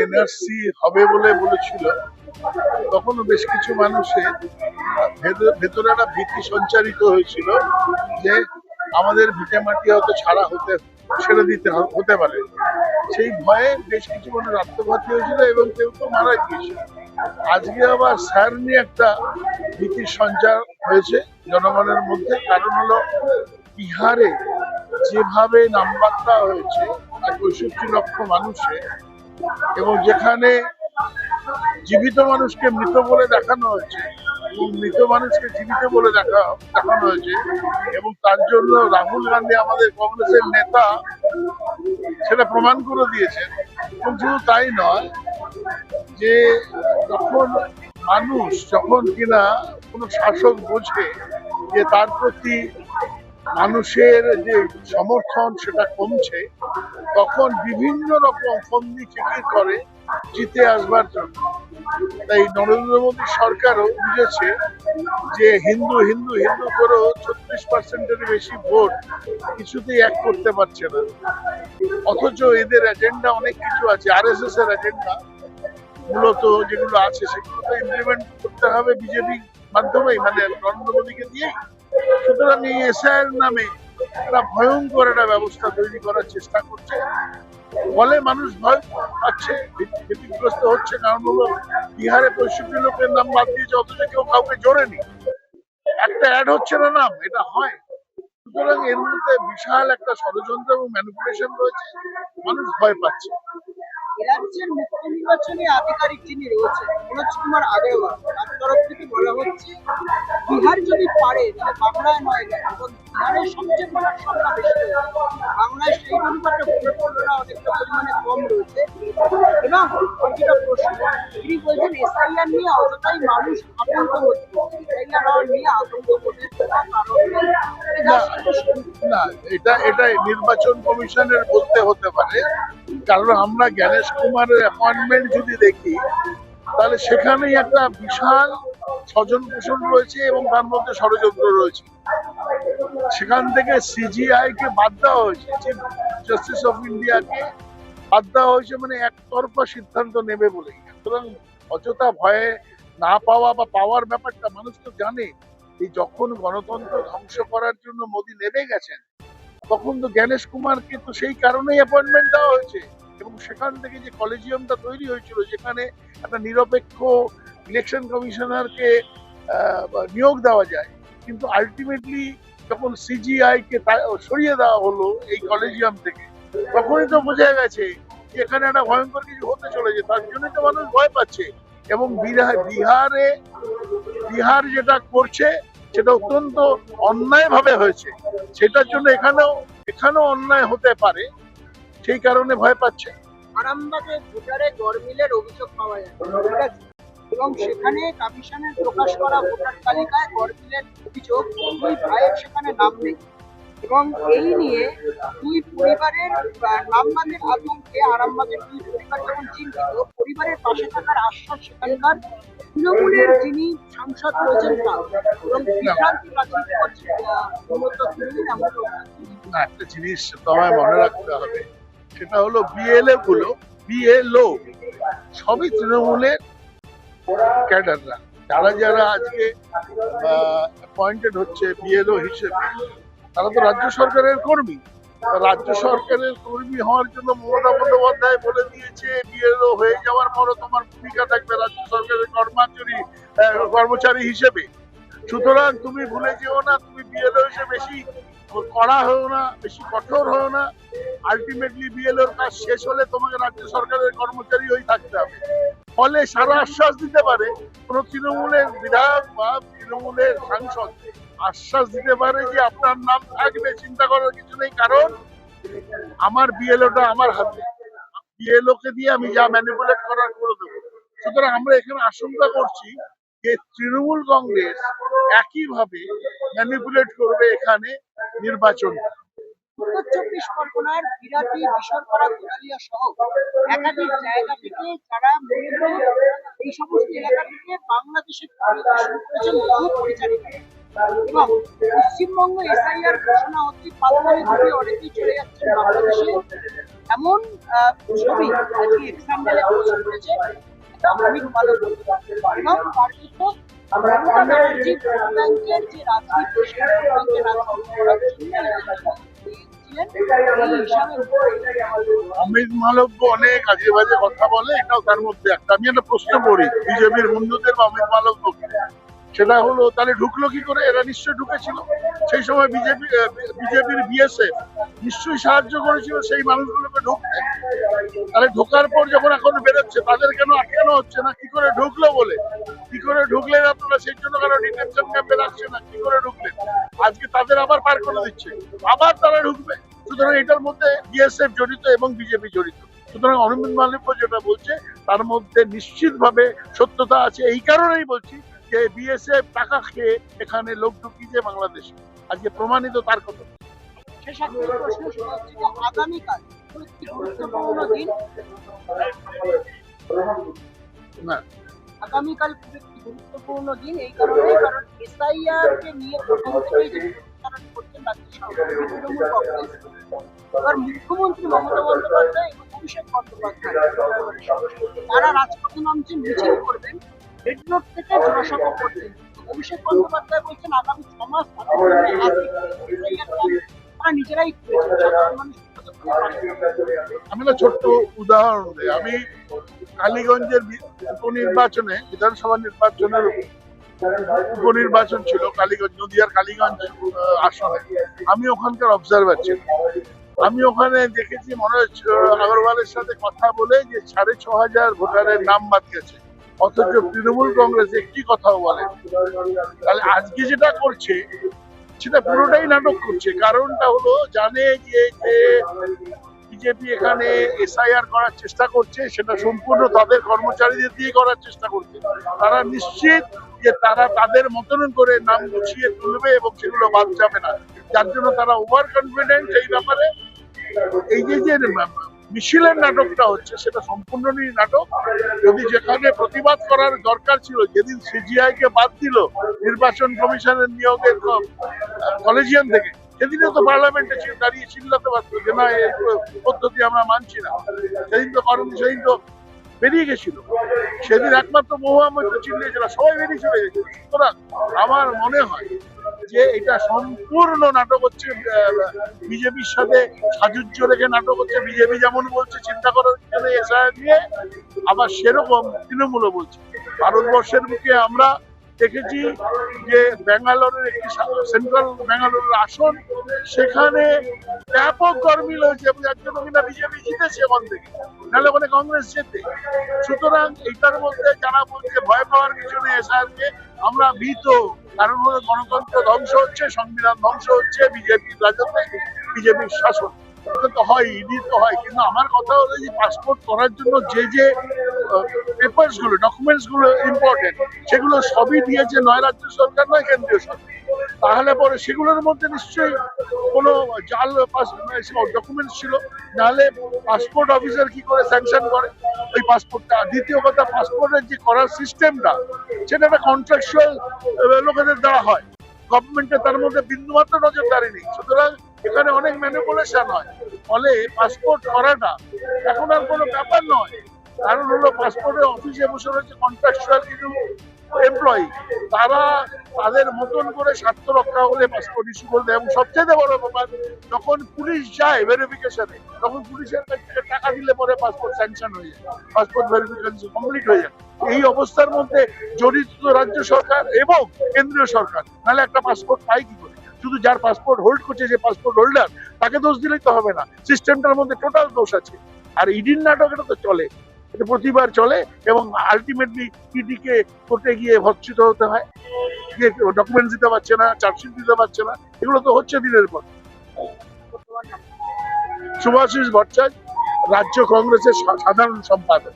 NRC হবে বলে বলেছিল। তখনও বেশ কিছু মানুষের ভেতরে- একটা ভীতি সঞ্চারিত হয়েছিল যে আমাদের ভিটে মাটি হয়তো ছাড়া হতে, ছেড়ে দিতে হতে পারে। সেই ভয়ে বেশ কিছু মানুষ আত্মঘাতী হয়েছিল এবং কেউ তো মারা গিয়েছিল আজকে আবার স্যার নিয়ে একটা ভীতির সঞ্চার হয়েছে জনগণের মধ্যে। কারণ হলো বিহারে যেভাবে নামবার্তা হয়েছে পঁয়ষট্টি লক্ষ মানুষে এবং যেখানে জীবিত মানুষকে মৃত বলে দেখানো হয়েছে এবং মৃত মানুষকে জীবিত বলে দেখা, দেখানো হয়েছে এবং তার জন্য রাহুল গান্ধী আমাদের কংগ্রেসের নেতা সেটা প্রমাণ করে দিয়েছেন। এবং শুধু তাই নয়, যে যখন মানুষ যখন কিনা কোনো শাসক বোঝে যে তার প্রতি মানুষের যে সমর্থন সেটা কমছে তখন বিভিন্ন রকম ফন্দি ফিকির করে জিতে আসবার জন্য। তাই নরেন্দ্র মোদী সরকারও বুঝেছে যে হিন্দু হিন্দু হিন্দু করেও ছত্রিশ পার্সেন্টের বেশি ভোট কিছুতেই এক করতে পারছে না। অথচ এদের এজেন্ডা অনেক কিছু আছে আর এস এস এর এজেন্ডা মূলত যেগুলো আছে সেগুলো তো ইমপ্লিমেন্ট করতে হবে বিজেপি মাধ্যমেই মানে নরেন্দ্র মোদীকে দিয়েই। সুতরাং এই এসআইয়ের নামে একটা ভয়ঙ্কর একটা ব্যবস্থা তৈরি করার চেষ্টা করছে। ফলে মানুষ ভয় পাচ্ছে ভীতিগ্রস্ত হচ্ছে, কারণ হলো বিহারে পঁয়ষট্টি লোকের নাম বাদ দিয়েছে, অথচ কেউ কাউকে জোরেনি। একটা অ্যাড হচ্ছে না নাম, এটা হয়। সুতরাং এর মধ্যে বিশাল একটা ষড়যন্ত্র এবং ম্যানিপুলেশন রয়েছে, মানুষ ভয় পাচ্ছে। রাজ্যের মুখ্য নির্বাচনী আধিকারিক যিনি রয়েছেন মনোজ কুমার আগরওয়াল তার তরফ থেকে বলা হচ্ছে বিহার যদি পারে তাহলে বাংলায় নয় বিহারের সবচেয়ে ভোটার সংখ্যা বেশি বাংলায় সেই অনুপাতে ভোটের পরিমাণটা অনেকটা পরিমাণে কম রয়েছে। এবং যেটা প্রশ্ন তিনি বলছেন এসআইআর নিয়ে অতটাই মানুষ আতঙ্ক হচ্ছে এসআইআর নিয়ে আতঙ্ক হচ্ছে না, এটা এটা নির্বাচন কমিশনের বলতে হতে পারে। কারণ আমরা জ্ঞানেশ কুমারের অ্যাপয়েন্টমেন্ট যদি দেখি তাহলে সেখানেই একটা বিশাল স্বজন পোষণ রয়েছে এবং তার মধ্যে ষড়যন্ত্র রয়েছে। সেখান থেকে সিজিআই কে বাদ দেওয়া হয়েছে চিফ জাস্টিস অফ ইন্ডিয়াকে বাদ দেওয়া হয়েছে মানে একতরফা সিদ্ধান্ত নেবে বলেই। সুতরাং অযথা ভয়ে না পাওয়া বা পাওয়ার ব্যাপারটা মানুষ তো জানে এই যখন গণতন্ত্র ধ্বংস করার জন্য মোদী নেমে গেছেন, তখন তো জ্ঞানেশ কুমারকে তো সেই কারণেই অ্যাপয়েন্টমেন্ট দেওয়া হয়েছে। এবং সেখান থেকে যে কলেজিয়ামটা তৈরি হয়েছিল, যেখানে একটা নিরপেক্ষ ইলেকশন কমিশনারকে নিয়োগ দেওয়া যায়, কিন্তু আলটিমেটলি যখন সিজিআই কে তা- সরিয়ে দেওয়া হলো এই কলেজিয়াম থেকে, তখনই তো বোঝা গেছে যে এখানে একটা ভয়ঙ্কর কিছু হতে চলেছে। তার জন্যই তো মানুষ ভয় পাচ্ছে এবং বিহার, বিহারে যেটা করছে সেটা অত্যন্ত অন্যায় ভাবে হয়েছে। সেটার জন্য এখানেও এখানেও অন্যায় হতে পারে। সেই কারণে ভয় পাচ্ছে। আরামবাগে ভোটারে গরমিলের অভিযোগ পাওয়া যায়। এবং সেখানে কমিশনের প্রকাশ করা ভোটার তালিকায় গরমিলের অভিযোগ দুই ভাইয়ের সেখানে নাম নেই। এবং এই নিয়ে দুই পরিবারের নামবাদের আতঙ্কে আরামবাগের দুই পরিবার যেমন চিন্তিত পরিবারের পাশে থাকার আশ্বাস সেখানকার তৃণমূলের যিনি সাংসদ রয়েছেন তার এবং বিভ্রান্তি রাজনীতি করছে আহ, মূলত তৃণমূল এমন একটা জিনিস তোমায় মনে রাখতে হবে। সেটা হলো বিএলএ গুলো বিএলও সবই তৃণমূলের ক্যাডাররা। যারা যারা আজকে অ্যাপয়েন্টেড হচ্ছে বিএলও হিসেবে, তারা তো রাজ্য সরকারের কর্মী। রাজ্য সরকারের কর্মী হওয়ার জন্য মমতা বন্দ্যোপাধ্যায় বলে দিয়েছে বিএলও হয়ে যাওয়ার পরও তোমার ভূমিকা থাকবে রাজ্য সরকারের কর্মচারী কর্মচারী হিসেবে। সুতরাং তুমি ভুলে যেও না, তুমি বিএলও হিসেবে বেশি কড়া হয়েও না, বেশি কঠোর হয়েও না। আলটিমেটলি বিএলওর কাজ শেষ হলে তোমাকে রাজ্য সরকারের কর্মচারী হয়ে থাকতে হবে। ফলে সারা আশ্বাস দিতে পারে কোন তৃণমূলের বিধায়ক বা তৃণমূলের সাংসদ। আশ্বাস দিতে পারে যে আপনার নাম থাকবে, চিন্তা করার কিছু নেই, কারণ আমার বিএলওটা আমার হাতে। বিএলও কে দিয়ে আমি যা ম্যানিপুলেট করার করে দেবো। সুতরাং আমরা এখানে আশঙ্কা করছি যে তৃণমূল কংগ্রেস একইভাবে ম্যানিপুলেট করবে এখানে নির্বাচন। উত্তর চব্বিশ পরগনার বিরাটি বিশরপাড়া কোদালিয়া সহ একাধিক জায়গা থেকে যারা মূলত এই সমস্ত এলাকা থেকে বাংলাদেশে করেছেন বহু পরিচারিকা। এবং পশ্চিমবঙ্গ এসআইআর ঘোষণা হচ্ছে পাল্টারি ঘুরে অনেকেই চলে যাচ্ছে বাংলাদেশে। এমন ছবি আজকে এক্সান্ডেলে পোস্ট করেছে এটা অমিত এবং কিন্তু মমতা ব্যানার্জি ভোট ব্যাংকের যে রাজনীতি, সেই ব্যাংকের রাজনীতি করার জন্য অমিত মালব্য অনেক আজে বাজে কথা বলে, এটাও তার মধ্যে একটা। আমি একটা প্রশ্ন করি, বিজেপির বন্ধুদের বা অমিত সেটা হলো, তাহলে ঢুকলো কি করে? এরা ঢুকেছিল। সেই সময় বিজেপি বিজেপির বিএসএফ নিশ্চয়ই সাহায্য করেছিল সেই মানুষগুলোকে ঢুকতে। তাহলে ঢোকার পর যখন এখন বেরোচ্ছে, তাদের কেন আটকানো হচ্ছে না? কি করে ঢুকলো বলে? কি করে ঢুকলেন আপনারা? সেই জন্য কারও ডিটেনশন ক্যাম্পে রাখছে না? কি করে ঢুকলেন? আজকে তাদের আবার পার করে দিচ্ছে। আবার তারা ঢুকবে। সুতরাং এটার মধ্যে বিএসএফ জড়িত এবং বিজেপি জড়িত। সুতরাং অরবিন্দ মালিক যেটা বলছে তার মধ্যে নিশ্চিতভাবে সত্যতা আছে। এই কারণেই বলছি যে বিএসএফ টাকা খেয়ে এখানে লোক ঢুকিয়েছে বাংলাদেশে। আজকে প্রমাণিত তার কথা। না। আগামীকাল একটি গুরুত্বপূর্ণ দিন এই কারণে কারণ এসআইআর কে নিয়ে প্রথম থেকেই এবার মুখ্যমন্ত্রী মমতা বন্দ্যোপাধ্যায় এবং অভিষেক বন্দ্যোপাধ্যায় তারা রাজপথে নামছেন, মিছিল করবেন। রেড থেকে করবেন অভিষেক বন্দ্যোপাধ্যায় বলছেন, আগামী ছ মাস তারা নিজেরাই। আমি না ছোট্ট উদাহরণ দিই। আমি কালীগঞ্জের উপনির্বাচনে, বিধানসভা নির্বাচনের উপনির্বাচন ছিল, কালীগঞ্জ, নদিয়ার কালীগঞ্জ আসনে। আমি ওখানকার অবজারভার ছিলাম। আমি ওখানে দেখেছি মনোজ আগরওয়ালের সাথে কথা বলে যে সাড়ে ছ হাজার ভোটারের নাম বাদ গেছে। অথচ তৃণমূল কংগ্রেস একটি কথাও বলে তাহলে আজকে যেটা করছে, সেটা পুরোটাই নাটক করছে। কারণটা হলো, জানে যে বিজেপি এখানে এসআইআর করার চেষ্টা করছে, সেটা সম্পূর্ণ তাদের কর্মচারীদের দিয়ে করার চেষ্টা করছে। তারা নিশ্চিত যে তারা তাদের মতন করে নাম গুছিয়ে তুলবে এবং সেগুলো বাদ যাবে না। যার জন্য তারা ওভার কনফিডেন্ট এই ব্যাপারে। এই যে যে মিছিলের নাটকটা হচ্ছে, সেটা সম্পূর্ণই নাটক। যদি যেখানে প্রতিবাদ করার দরকার ছিল, যেদিন সিজিআই কে বাদ দিল, নির্বাচন কমিশনের নিয়োগের কলেজিয়াম থেকে, সেদিনও তো পার্লামেন্টে দাঁড়িয়ে চিল্লাতে পারতো যে, না, এই পদ্ধতি আমরা মানছি না। সেদিন তো কারণ, সেদিন তো বেরিয়ে গেছিল। সেদিন একমাত্র মোহাম্মদ চিল্লিয়েছিল সবাই বেরিয়ে চলে গেছিল সুতরাং আমার মনে হয় যে এটা সম্পূর্ণ নাটক হচ্ছে বিজেপির সাথে সাজুজ্য রেখে নাটক হচ্ছে। বিজেপি যেমন বলছে, চিন্তা করার জন্য এসআই নিয়ে, আবার সেরকম তৃণমূলও বলছে। ভারতবর্ষের মুখে আমরা দেখেছি যে ব্যাঙ্গালোরের একটি সেন্ট্রাল ব্যাঙ্গালোরের আসন, সেখানে ব্যাপক হয়েছে এবং যার জন্য কিনা বিজেপি জিতেছে ওখান থেকে। নাহলে ওখানে কংগ্রেস জেতে। সুতরাং এটার মধ্যে যারা বলছে ভয় পাওয়ার কিছু নেই এসআরকে আমরা ভীত। কারণ হলো গণতন্ত্র ধ্বংস হচ্ছে, সংবিধান ধ্বংস হচ্ছে বিজেপির রাজত্বে বিজেপির শাসন। তো হয়, ইডি তো হয়, কিন্তু আমার কথা হলো যে পাসপোর্ট করার জন্য যে যে পেপার্সগুলো ডকুমেন্টসগুলো ইম্পর্টেন্ট সেগুলো সবই দিয়েছে নয় রাজ্য সরকার, নয় কেন্দ্রীয় সরকার। তাহলে পরে সেগুলোর মধ্যে নিশ্চয়ই কোনো জাল ডকুমেন্টস ছিল, নাহলে পাসপোর্ট অফিসার কি করে স্যাংশন করে? ওই পাসপোর্টটা দ্বিতীয় কথা পাসপোর্টের যে করার সিস্টেমটা সেটা একটা কন্ট্রাকচুয়াল লোকেদের দ্বারা হয়। গভর্নমেন্টে তার মধ্যে বিন্দুমাত্র নজরদারি নেই। সুতরাং এখানে অনেক ম্যানিপুলেশন হয়। ফলে পাসপোর্ট করাটা এখন আর কোনো ব্যাপার নয়। কারণ হলো পাসপোর্টের অফিসে বসে রয়েছে কন্ট্রাকচুয়াল কিছু এমপ্লয়ি তারা তাদের মতন করে স্বার্থ রক্ষা হলে পাসপোর্ট ইস্যু করে দেয়। এবং সবচেয়ে বড় ব্যাপার, যখন পুলিশ যায় ভেরিফিকেশনে তখন পুলিশের কাছ টাকা দিলে পরে পাসপোর্ট স্যাংশন হয়ে যায়। পাসপোর্ট ভেরিফিকেশন কমপ্লিট হয়ে যায়। এই অবস্থার মধ্যে জড়িত রাজ্য সরকার এবং কেন্দ্রীয় সরকার। নাহলে একটা পাসপোর্ট পাই কি করে? শুধু যার পাসপোর্ট হোল্ড করছে, যে পাসপোর্ট হোল্ডার তাকে দোষ দিলেই তো হবে না। সিস্টেমটার মধ্যে টোটাল দোষ আছে। আর ইডির নাটক, এটা তো চলে। এটা প্রতিবার চলে এবং আলটিমেটলি ইডিকে করতে গিয়ে ভর্ষিত হতে হয়। ডকুমেন্ট দিতে পারছে না চার্জশিট দিতে পারছে না। এগুলো তো হচ্ছে দিনের পর। সুভাষিস ভট্টাচার্য, রাজ্য কংগ্রেসের সাধারণ সম্পাদক।